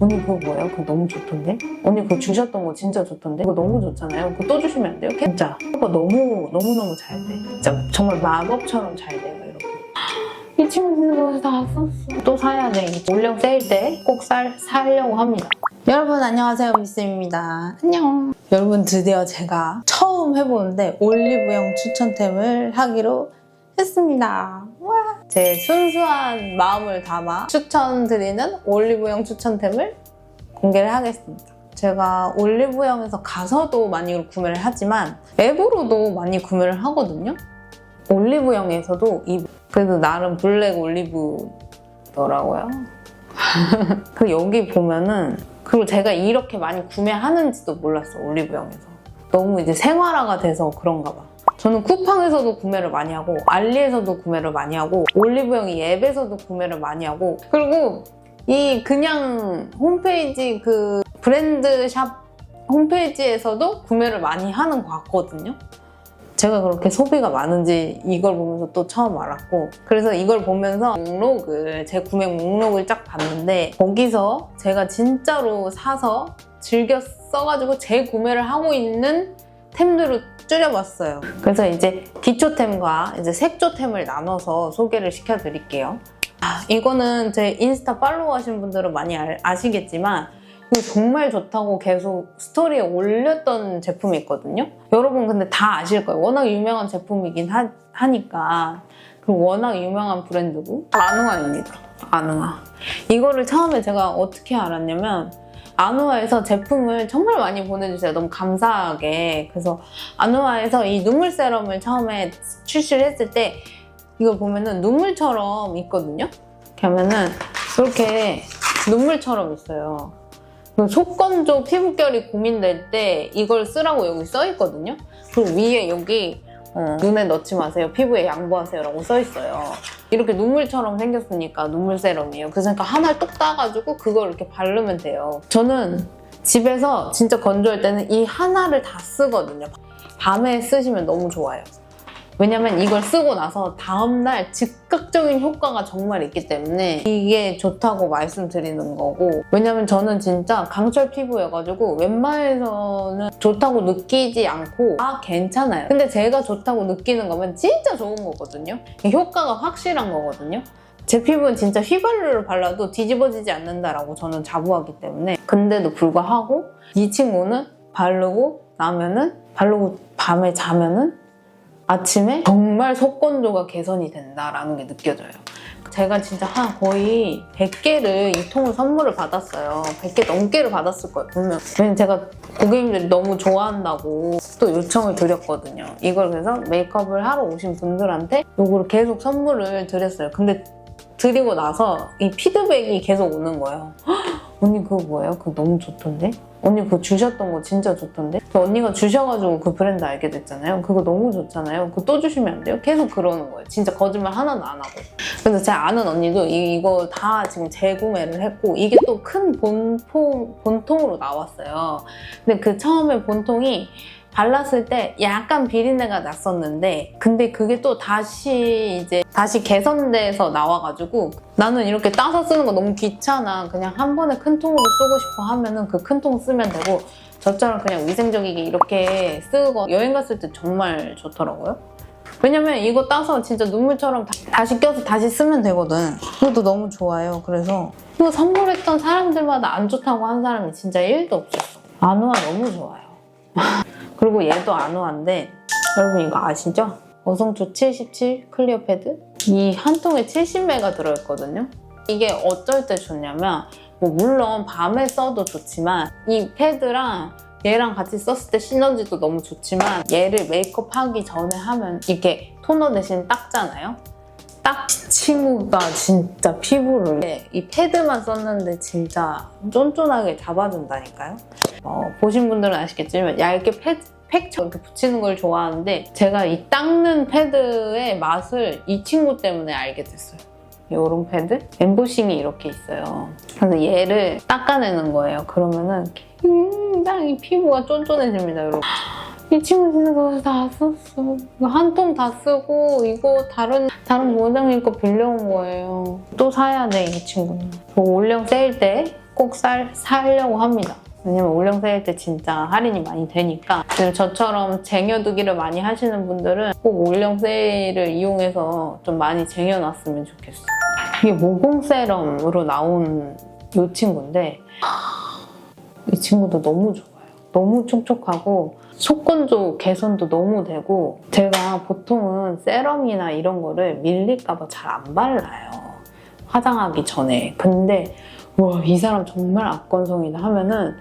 언니 그거 뭐예요? 그거 너무 좋던데? 언니 그거 주셨던 거 진짜 좋던데? 그거 너무 좋잖아요. 그거 또 주시면 안 돼요? 진짜 그거 너무 너무 너무 잘 돼. 진짜 정말 마법처럼 잘 돼요. 이렇게. 이 친구들 다 썼어. 또 사야 돼. 올영 세일 때꼭 사려고 합니다. 여러분 안녕하세요 미스입니다. 안녕. 여러분 드디어 제가 처음 해보는데 올리브영 추천템을 하기로 했습니다. 와. 제 순수한 마음을 담아 추천드리는 올리브영 추천템을 공개를 하겠습니다. 제가 올리브영에서 가서도 많이 구매를 하지만 앱으로도 많이 구매를 하거든요. 올리브영에서도 이 그래도 나름 블랙 올리브더라고요. 그 여기 보면은 그리고 제가 이렇게 많이 구매하는지도 몰랐어 올리브영에서 너무 이제 생활화가 돼서 그런가 봐. 저는 쿠팡에서도 구매를 많이 하고 알리에서도 구매를 많이 하고 올리브영 이 앱에서도 구매를 많이 하고 그리고 이 그냥 홈페이지 그 브랜드샵 홈페이지에서도 구매를 많이 하는 것 같거든요. 제가 그렇게 소비가 많은지 이걸 보면서 또 처음 알았고 그래서 이걸 보면서 목록을 제 구매 목록을 쫙 봤는데 거기서 제가 진짜로 사서 즐겨 써가지고 재구매를 하고 있는 템들을 줄여봤어요. 그래서 이제 기초템과 이제 색조템을 나눠서 소개를 시켜드릴게요. 아, 이거는 제 인스타 팔로우 하신 분들은 많이 알- 아시겠지만 정말 좋다고 계속 스토리에 올렸던 제품이 있거든요. 여러분 근데 다 아실 거예요. 워낙 유명한 제품이긴 하, 니까 그리고 워낙 유명한 브랜드고 아누아입니다. 아누아. 이거를 처음에 제가 어떻게 알았냐면 아누아에서 제품을 정말 많이 보내주세요. 너무 감사하게. 그래서 아누아에서 이 눈물 세럼을 처음에 출시를 했을 때 이걸 보면은 눈물처럼 있거든요. 하면은 이렇게 눈물처럼 있어요. 그 속건조 피부결이 고민될 때 이걸 쓰라고 여기 써 있거든요. 그리고 위에 여기 어, 눈에 넣지 마세요. 피부에 양보하세요 라고 써 있어요. 이렇게 눈물처럼 생겼으니까 눈물 세럼이에요. 그러니까 하나를 똑 따가지고 그걸 이렇게 바르면 돼요. 저는 집에서 진짜 건조할 때는 이 하나를 다 쓰거든요. 밤에 쓰시면 너무 좋아요. 왜냐면 이걸 쓰고 나서 다음날 즉각적인 효과가 정말 있기 때문에 이게 좋다고 말씀드리는 거고 왜냐면 저는 진짜 강철 피부여가지고 웬만해서는 좋다고 느끼지 않고 아 괜찮아요. 근데 제가 좋다고 느끼는 거면 진짜 좋은 거거든요. 효과가 확실한 거거든요. 제 피부는 진짜 휘발유를 발라도 뒤집어지지 않는다라고 저는 자부하기 때문에. 근데도 불구하고 이 친구는 바르고 나면은 바르고 밤에 자면은 아침에 정말 속건조가 개선이 된다라는 게 느껴져요. 제가 진짜 한 거의 100개를 이 통을 선물을 받았어요. 100개 넘게를 받았을 거예요, 분명. 왜냐면 제가 고객님들이 너무 좋아한다고 또 요청을 드렸거든요. 이걸 그래서 메이크업을 하러 오신 분들한테 이거를 계속 선물을 드렸어요. 근데 드리고 나서 이 피드백이 계속 오는 거예요. "헉, 언니 그거 뭐예요? 그거 너무 좋던데? 언니 그거 주셨던 거 진짜 좋던데? 그 언니가 주셔가지고 그 브랜드 알게 됐잖아요. 그거 너무 좋잖아요. 그거 또 주시면 안 돼요? 계속 그러는 거예요. 진짜 거짓말 하나도 안 하고. 그래서 제 아는 언니도 이- 이거 다 지금 재구매를 했고 이게 또 큰 본통, 본통으로 나왔어요. 근데 그 처음에 본통이 발랐을 때 약간 비린내가 났었는데 근데 그게 또 다시 이제 다시 개선돼서 나와가지고 나는 이렇게 따서 쓰는 거 너무 귀찮아. 그냥 한 번에 큰 통으로 쓰고 싶어 하면은 그 큰 통 쓰면 되고 저처럼 그냥 위생적이게 이렇게 쓰고 여행 갔을 때 정말 좋더라고요. 왜냐면 이거 따서 진짜 눈물처럼 다- 다시 껴서 다시 쓰면 되거든. 이것도 너무 좋아요. 그래서 이거 선물했던 사람들마다 안 좋다고 한 사람이 진짜 1도 없었어. 아누아 너무 좋아요 그리고 얘도 아누아인데 여러분 이거 아시죠? 어성초 77 클리어 패드? 이 한 통에 70매가 들어있거든요. 이게 어쩔 때 좋냐면 뭐 물론 밤에 써도 좋지만 이 패드랑 얘랑 같이 썼을 때 시너지도 너무 좋지만 얘를 메이크업 하기 전에 하면 이렇게 토너 대신 닦잖아요. 딱이 친구가 진짜 피부를. 이 패드만 썼는데 진짜 쫀쫀하게 잡아준다니까요 어, 보신 분들은 아시겠지만 얇게 패드, 팩처 이렇게 붙이는 걸 좋아하는데 제가 이 닦는 패드의 맛을 이 친구 때문에 알게 됐어요. 요런 패드? 엠보싱이 이렇게 있어요. 그래서 얘를 닦아내는 거예요. 그러면은 굉장히 피부가 쫀쫀해집니다, 여러분. 이 친구 진짜 다 썼어. 한 통 다 쓰고 이거 다른 다른 모장님 거 빌려온 거예요. 또 사야 돼, 이 친구는. 그 올영 세일 때 꼭 살, 사려고 합니다. 왜냐면 올영 세일 때 진짜 할인이 많이 되니까 저처럼 쟁여두기를 많이 하시는 분들은 꼭 올영 세일을 이용해서 좀 많이 쟁여놨으면 좋겠어요. 이게 모공 세럼으로 나온 이 친구인데 이 친구도 너무 좋아요. 너무 촉촉하고 속건조 개선도 너무 되고 제가 보통은 세럼이나 이런 거를 밀릴까봐 잘 안 발라요. 화장하기 전에. 근데 와 이 사람 정말 악건성이다 하면은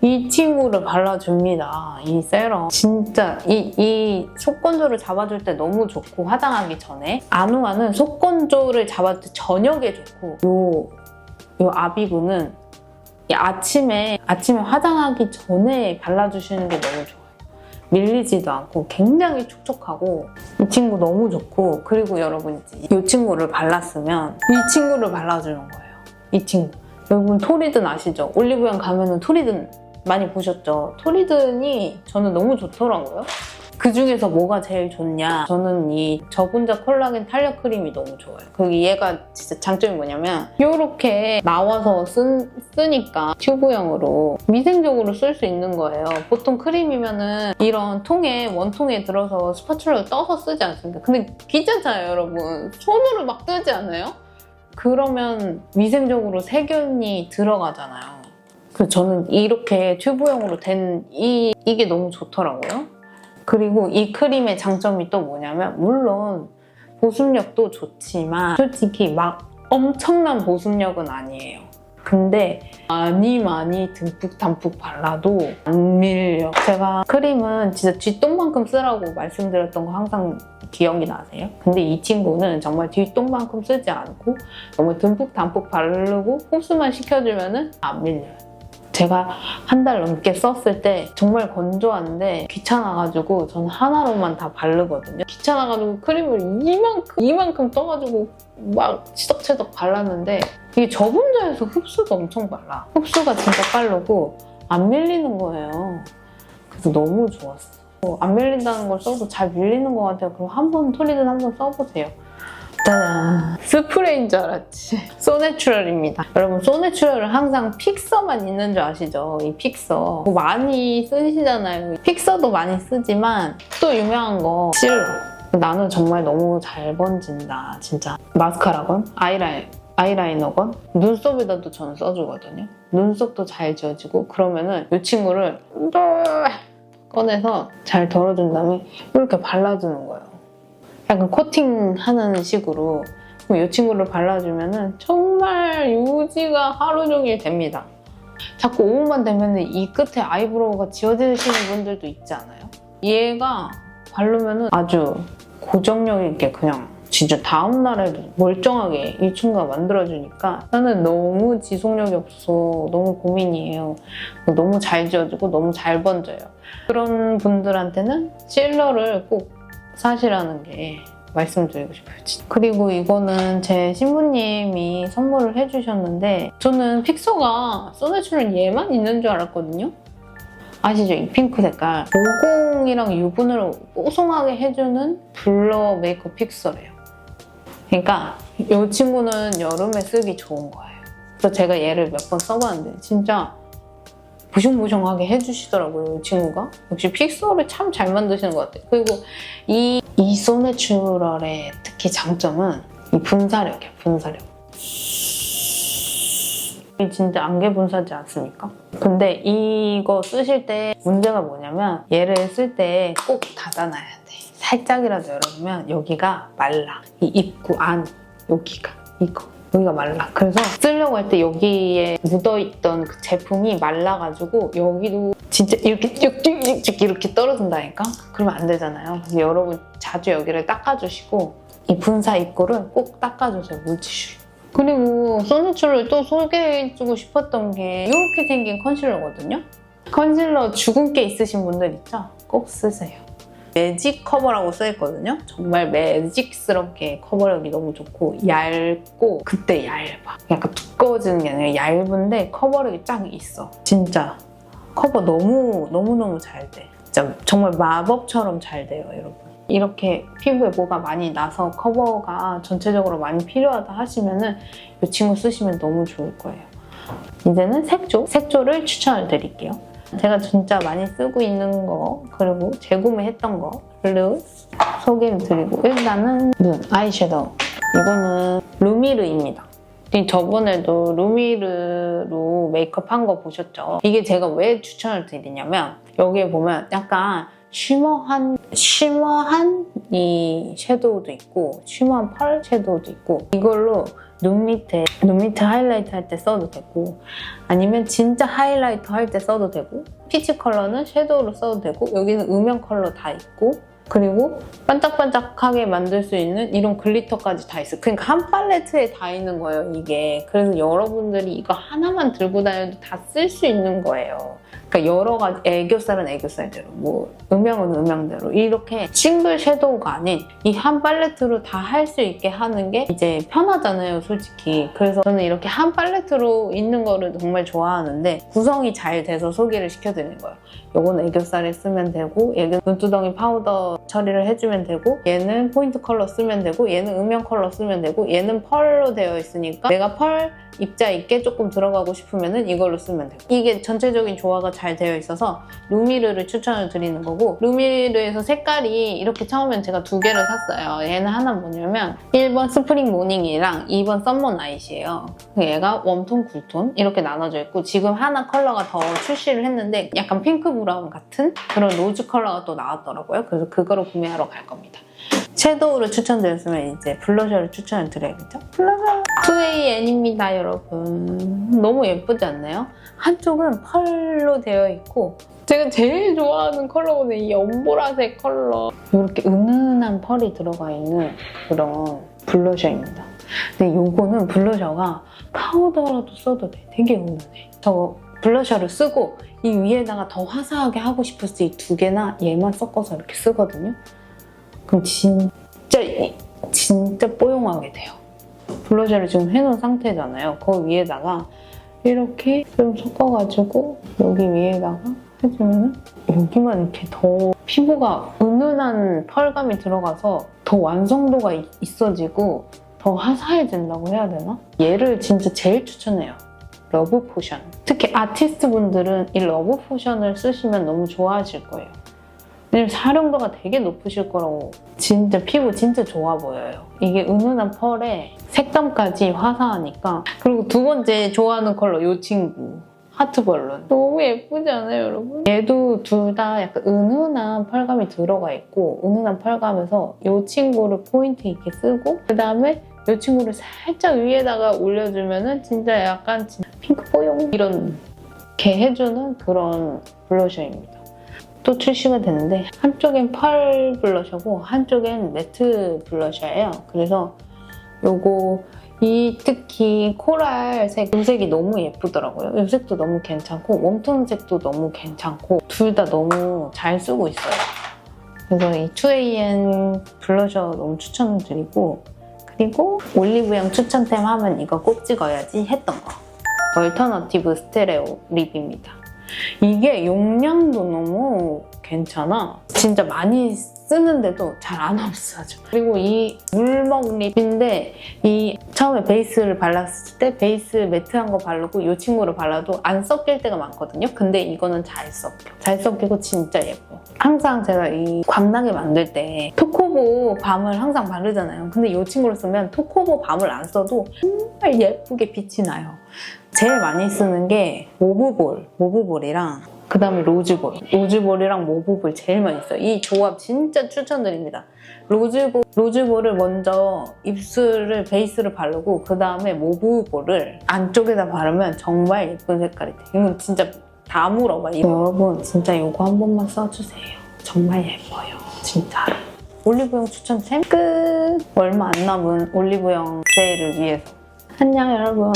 이 친구를 발라줍니다. 이 세럼. 진짜 이, 이 속건조를 잡아줄 때 너무 좋고 화장하기 전에 아누아는 속건조를 잡아줄 때 저녁에 좋고 요, 요 아비구는 이 아침에 아침에 화장하기 전에 발라주시는 게 너무 좋아요. 밀리지도 않고 굉장히 촉촉하고 이 친구 너무 좋고 그리고 여러분 이 친구를 발랐으면 이 친구를 발라주는 거예요. 이 친구. 여러분 토리든 아시죠? 올리브영 가면은 토리든 많이 보셨죠? 토리든이 저는 너무 좋더라고요. 그 중에서 뭐가 제일 좋냐? 저는 이 저분자 콜라겐 탄력 크림이 너무 좋아요. 그 얘가 진짜 장점이 뭐냐면 이렇게 나와서 쓴, 쓰니까 튜브형으로 위생적으로 쓸 수 있는 거예요. 보통 크림이면은 이런 통에 원통에 들어서 스파츌러를 떠서 쓰지 않습니까? 근데 귀찮잖아요, 여러분. 손으로 막 뜨지 않아요? 그러면 위생적으로 세균이 들어가잖아요. 그래서 저는 이렇게 튜브형으로 된 이, 이게 너무 좋더라고요. 그리고 이 크림의 장점이 또 뭐냐면 물론 보습력도 좋지만 솔직히 막 엄청난 보습력은 아니에요. 근데 많이 많이 듬뿍 담뿍 발라도 안 밀려. 제가 크림은 진짜 뒷똥만큼 쓰라고 말씀드렸던 거 항상 기억이 나세요? 근데 이 친구는 정말 뒷똥만큼 쓰지 않고 너무 듬뿍 담뿍 바르고 흡수만 시켜주면 안 밀려요. 제가 한 달 넘게 썼을 때 정말 건조한데 귀찮아가지고 저는 하나로만 다 바르거든요. 귀찮아가지고 크림을 이만큼 이만큼 떠가지고 막 치덕치덕 발랐는데 이게 저분자에서 흡수가 엄청 빨라. 흡수가 진짜 빠르고 안 밀리는 거예요. 그래서 너무 좋았어. 어, 안 밀린다는 걸 써도 잘 밀리는 것 같아요. 그럼 한 번 토리든 한 번 써보세요. 짜잔. 스프레이인 줄 알았지. 소내추럴입니다. 여러분, 소내추럴은 항상 픽서만 있는 줄 아시죠? 이 픽서. 뭐 많이 쓰시잖아요. 픽서도 많이 쓰지만 또 유명한 거 실로. 나는 정말 너무 잘 번진다. 진짜. 마스카라건, 아이라인, 아이라이너건, 눈썹에다도 저는 써주거든요. 눈썹도 잘 지워지고, 그러면은 이 친구를 꺼내서 잘 덜어준 다음에 이렇게 발라주는 거예요. 약간 코팅하는 식으로 이 친구를 발라주면은 정말 유지가 하루 종일 됩니다. 자꾸 오후만 되면 이 끝에 아이브로우가 지워지시는 분들도 있지 않아요? 얘가 바르면은 아주 고정력 있게 그냥 진짜 다음날에도 멀쩡하게 이 친구가 만들어주니까 나는 너무 지속력이 없어서 너무 고민이에요. 너무 잘 지워지고 너무 잘 번져요. 그런 분들한테는 실러를 꼭 사시라는 게 말씀드리고 싶어요. 그리고 이거는 제 신부님이 선물을 해주셨는데 저는 픽서가 소내추럴 얘만 있는 줄 알았거든요. 아시죠? 이 핑크 색깔. 모공이랑 유분을 뽀송하게 해주는 블러 메이크업 픽서래요. 그러니까 이 친구는 여름에 쓰기 좋은 거예요. 그래서 제가 얘를 몇 번 써봤는데 진짜 보숑보숑하게 해주시더라고요, 이 친구가. 역시 픽서를 참 잘 만드시는 것 같아요. 그리고 이, 이 소내추럴의 특히 장점은 이 분사력이에요, 분사력. 이 진짜 안개 분사지 않습니까? 근데 이거 쓰실 때 문제가 뭐냐면 얘를 쓸 때 꼭 닫아놔야 돼. 살짝이라도 열어보면 여기가 말라. 이 입구 안 여기가 이거 여기가 말라. 그래서 쓰려고 할 때 여기에 묻어있던 그 제품이 말라가지고 여기도 진짜 이렇게 쭉쭉쭉 이렇게 떨어진다니까? 그러면 안 되잖아요. 여러분 자주 여기를 닦아주시고 이 분사 입구를 꼭 닦아주세요. 물티슈로. 그리고 소니출을 또 소개해주고 싶었던 게 이렇게 생긴 컨실러거든요. 컨실러 주근깨 있으신 분들 있죠? 꼭 쓰세요. 매직 커버라고 써있거든요. 정말 매직스럽게 커버력이 너무 좋고 얇고 그때 얇아. 약간 두꺼워지는 게 아니라 얇은데 커버력이 딱 있어. 진짜 커버 너무 너무 너무 잘 돼. 진짜 정말 마법처럼 잘 돼요, 여러분. 이렇게 피부에 뭐가 많이 나서 커버가 전체적으로 많이 필요하다 하시면은 이 친구 쓰시면 너무 좋을 거예요. 이제는 색조, 색조를 추천을 드릴게요. 제가 진짜 많이 쓰고 있는 거 그리고 재구매했던 거를 소개를 드리고 일단은 눈 아이섀도우 이거는 루미르입니다. 이 저번에도 루미르로 메이크업 한 거 보셨죠? 이게 제가 왜 추천을 드리냐면 여기에 보면 약간 쉬머한 쉬머한 이 섀도우도 있고 쉬머한 펄 섀도우도 있고 이걸로 눈 밑에 눈 밑에 하이라이트 할 때 써도 되고 아니면 진짜 하이라이터 할 때 써도 되고 피치 컬러는 섀도우로 써도 되고 여기는 음영 컬러 다 있고 그리고 반짝반짝하게 만들 수 있는 이런 글리터까지 다 있어요. 그러니까 한 팔레트에 다 있는 거예요, 이게. 그래서 여러분들이 이거 하나만 들고 다녀도 다 쓸 수 있는 거예요. 그러니까 여러 가지 애교살은 애교살대로, 뭐 음영은 음영대로 이렇게 싱글 섀도우가 아닌 이 한 팔레트로 다 할 수 있게 하는 게 이제 편하잖아요, 솔직히. 그래서 저는 이렇게 한 팔레트로 있는 거를 정말 좋아하는데 구성이 잘 돼서 소개를 시켜드리는 거예요. 요거는 애교살에 쓰면 되고 얘는 눈두덩이 파우더 처리를 해주면 되고 얘는 포인트 컬러 쓰면 되고 얘는 음영 컬러 쓰면 되고 얘는 펄로 되어 있으니까 내가 펄 입자 있게 조금 들어가고 싶으면 이걸로 쓰면 되고 이게 전체적인 조화가 잘 되어 있어서 루미르를 추천을 드리는 거고 루미르에서 색깔이 이렇게 처음엔 제가 두 개를 샀어요. 얘는 하나 뭐냐면 1번 스프링 모닝이랑 2번 썸머 나잇이에요. 얘가 웜톤, 쿨톤 이렇게 나눠져 있고 지금 하나 컬러가 더 출시를 했는데 약간 핑크 브라운 같은 그런 로즈 컬러가 또 나왔더라고요. 그래서 그거를 구매하러 갈 겁니다. 섀도우를 추천드렸으면 이제 블러셔를 추천을 드려야겠죠? 블러셔. 2AN입니다 여러분. 너무 예쁘지 않나요? 한쪽은 펄로 되어 있고 제가 제일 좋아하는 컬러는 이 연보라색 컬러. 이렇게 은은한 펄이 들어가 있는 그런 블러셔입니다. 근데 이거는 블러셔가 파우더라도 써도 돼. 되게 은은해. 저 블러셔를 쓰고 이 위에다가 더 화사하게 하고 싶을 때 이 두 개나 얘만 섞어서 이렇게 쓰거든요. 그럼 진짜 진짜 뽀용하게 돼요. 블러셔를 지금 해놓은 상태잖아요. 그 위에다가 이렇게 좀 섞어가지고 여기 위에다가 해주면 여기만 이렇게 더 피부가 은은한 펄감이 들어가서 더 완성도가 이- 있어지고 더 화사해진다고 해야 되나? 얘를 진짜 제일 추천해요. 러브 포션. 특히 아티스트 분들은 이 러브 포션을 쓰시면 너무 좋아하실 거예요. 왜냐면 사용도가 되게 높으실 거라고 진짜 피부 진짜 좋아 보여요. 이게 은은한 펄에 색감까지 화사하니까 그리고 두 번째 좋아하는 컬러 이 친구 하트 벌룬 너무 예쁘지 않아요 여러분? 얘도 둘 다 약간 은은한 펄감이 들어가 있고 은은한 펄감에서 이 친구를 포인트 있게 쓰고 그 다음에 이 친구를 살짝 위에다가 올려주면 은 진짜 약간 핑크 뽀용 이런 게 해주는 그런 블러셔입니다. 또 출시가 됐는데 한쪽엔 펄 블러셔고 한쪽엔 매트 블러셔예요. 그래서 요거 이 특히 코랄색 이 색이 너무 예쁘더라고요. 이 색도 너무 괜찮고 웜톤 색도 너무 괜찮고 둘 다 너무 잘 쓰고 있어요. 그래서 이 2AM 블러셔 너무 추천드리고 그리고 올리브영 추천템 하면 이거 꼭 찍어야지 했던 거. 얼터너티브 스테레오 립입니다. 이게 용량도 너무 괜찮아. 진짜 많이 쓰는데도 잘 안 없어져. 그리고 이 물먹 립인데 이 처음에 베이스를 발랐을 때 베이스 매트한 거 바르고 이 친구를 발라도 안 섞일 때가 많거든요. 근데 이거는 잘 섞여. 잘 섞이고 진짜 예뻐. 항상 제가 이 광나게 만들 때 토코보 밤을 항상 바르잖아요. 근데 이 친구를 쓰면 토코보 밤을 안 써도 정말 예쁘게 빛이 나요. 제일 많이 쓰는 게 모브볼, 모브볼이랑 그 다음에 로즈볼. 로즈볼이랑 모브볼 제일 많이 써요. 이 조합 진짜 추천드립니다. 로즈볼, 로즈볼을 먼저 입술을 베이스를 바르고 그 다음에 모브볼을 안쪽에다 바르면 정말 예쁜 색깔이 돼요. 이건 진짜 다 물어봐. 여러분 진짜 이거 한 번만 써주세요. 정말 예뻐요. 진짜. 올리브영 추천템 끝! 얼마 안 남은 올리브영 세일을 위해서. 안녕 여러분.